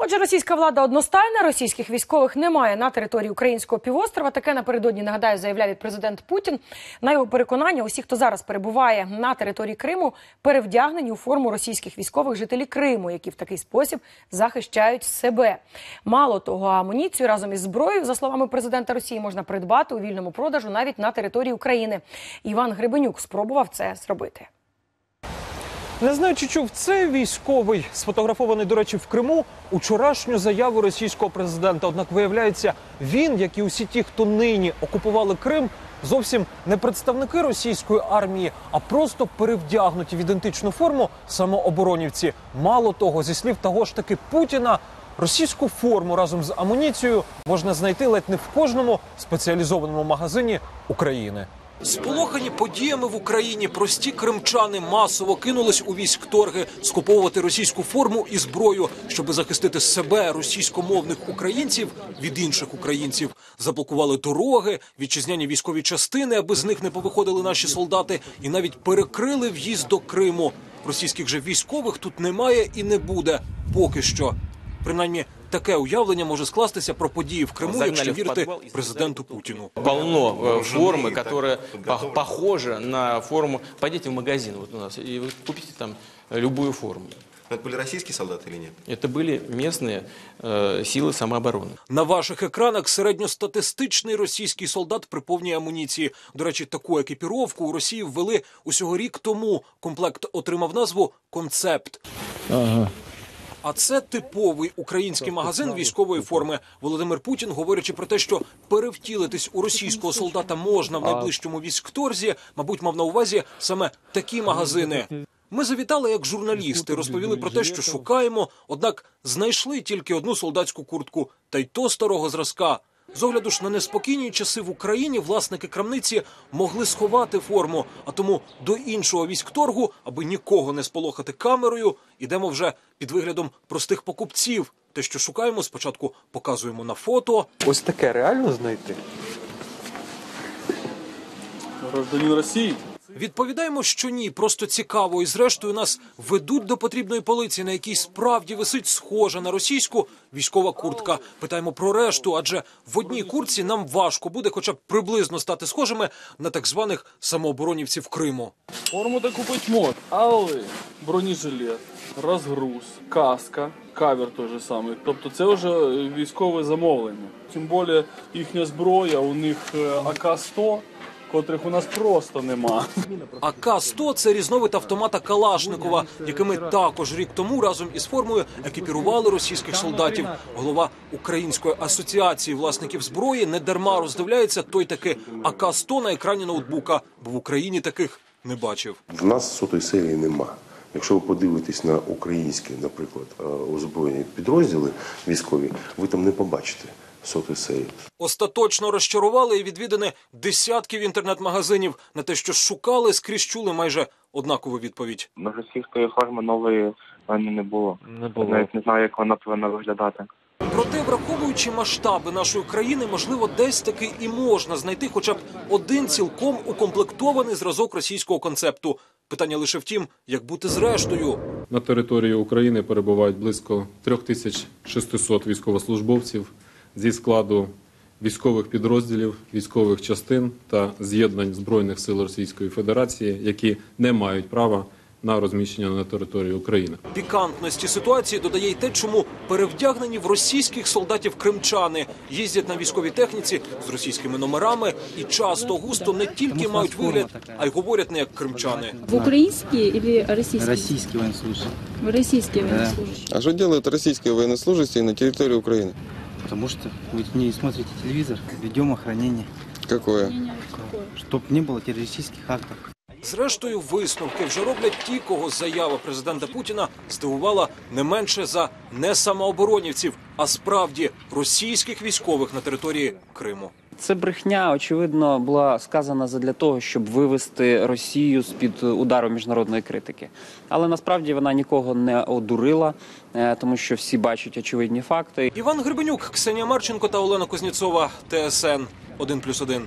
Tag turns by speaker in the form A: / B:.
A: Отже, російська влада одностайна, російських військових немає на території українського півострова. Таке напередодні нагадаю, заявляв президент Путін. На його переконання, усі, хто зараз перебуває на території Криму, перевдягнені у форму російських військових жителі Криму, які в такий спосіб захищають себе. Мало того, амуніцію разом із зброєю, за словами президента Росії, можна придбати у вільному продажу навіть на території України. Іван Гребенюк спробував це зробити.
B: Не знаю, чи чув цей військовий, сфотографований, до речі, в Криму, учорашню заяву російського президента. Однак виявляється, він, як і усі ті, хто нині окупували Крим, зовсім не представники російської армії, а просто перевдягнуті в ідентичну форму самооборонівці. Мало того, зі слів того ж таки Путіна. Російську форму разом з амуніцією можна знайти ледь не в кожному спеціалізованому магазині України. Сполохані подіями в Україні прості кримчани масово кинулись у військторги скуповувати російську форму і зброю, щоби захистити себе російськомовних українців від інших українців. Заблокували дороги, вітчизняні військові частини, аби з них не повиходили наші солдати, і навіть перекрили в'їзд до Криму. Російських же військових тут немає і не буде поки що. Принаймні, таке уявлення може скластися про події в Криму,
C: Загнали
B: якщо
C: в
B: вірити
C: підвал і
B: президенту Путіну.
C: полно э, формы, которая пох- похожа на форму. Пойдите в магазин вот у нас и вы купите там э, любую форму.
D: Но Это были российские солдаты или нет?
C: Это были местные э, силы самообороны.
B: На ваших екранах середньостатистичний російський солдат при повній амуніції. До речі, таку екіпіровку у Росії ввели усього рік тому. Комплект отримав назву Концепт. А це типовий український магазин військової форми. Володимир Путін, говорячи про те, що перевтілитись у російського солдата можна в найближчому військторзі, мабуть, мав на увазі саме такі магазини. Ми завітали як журналісти, розповіли про те, що шукаємо, однак знайшли тільки одну солдатську куртку, та й то старого зразка. З огляду ж на неспокійні часи в Україні власники крамниці могли сховати форму, а тому до іншого військторгу, аби нікого не сполохати камерою, ідемо вже під виглядом простих покупців. Те, що шукаємо, спочатку показуємо на фото. Ось таке реально знайти.
E: Гражданин России.
B: Відповідаємо, що ні, просто цікаво, і зрештою нас ведуть до потрібної полиці, на якій справді висить схожа на російську військова куртка. Питаємо про решту, адже в одній куртці нам важко буде, хоча б приблизно стати схожими на так званих самооборонівців Криму.
E: Форму то купить мод. Але бронежилет, розгруз, каска, кавер той же самий. Тобто це вже військове замовлення. Тим більше їхня зброя, у них е, АК-100, котрих у нас просто нема.
B: АК-100 – це різновид автомата Калашникова, якими також рік тому разом із формою екіпірували російських солдатів. Голова Української асоціації власників зброї не дарма роздивляється той таки АК-100 на екрані ноутбука, бо в Україні таких не бачив.
F: В нас сотої серії нема. Якщо ви подивитесь на українські, наприклад, е, озброєні підрозділи військові, ви там не побачите.
B: Остаточно розчарували і відвідини десятків інтернет-магазинів на те, що шукали, скрізь чули майже однакову відповідь.
G: Ну, російської форми нової в мене не було.
C: Не
G: Я навіть не знаю, як вона повинна виглядати.
B: Проте, враховуючи масштаби нашої країни, можливо, десь таки і можна знайти хоча б один цілком укомплектований зразок російського концепту. Питання лише в тім, як бути зрештою.
H: На території України перебувають близько 3600 військовослужбовців зі складу військових підрозділів, військових частин та з'єднань Збройних сил Російської Федерації, які не мають права на розміщення на території України.
B: Пікантності ситуації додає й те, чому перевдягнені в російських солдатів кримчани їздять на військовій техніці з російськими номерами і часто густо не тільки мають вигляд, а й говорять не як кримчани.
I: В украинские или российские?
J: Российский военнослужащий.
I: В российские военнослужащие.
K: А что делают российские военнослужащие на территории Украины?
J: Потому что вы не смотрите телевизор, ведем охранение,
K: Какое?
J: чтобы не было террористических актов.
B: Зрештою, висновки вже роблять ті, кого заява президента Путіна здивувала не менше за не самооборонівців, а справді російських військових на території Криму.
L: Це брехня, очевидно, була сказана задля того, щоб вивести Росію з під удару міжнародної критики. Але насправді вона нікого не одурила, е, тому що всі бачать очевидні факти.
B: Іван Гребенюк, Ксенія Марченко та Олена Кузнєцова. ТСН 1+,1.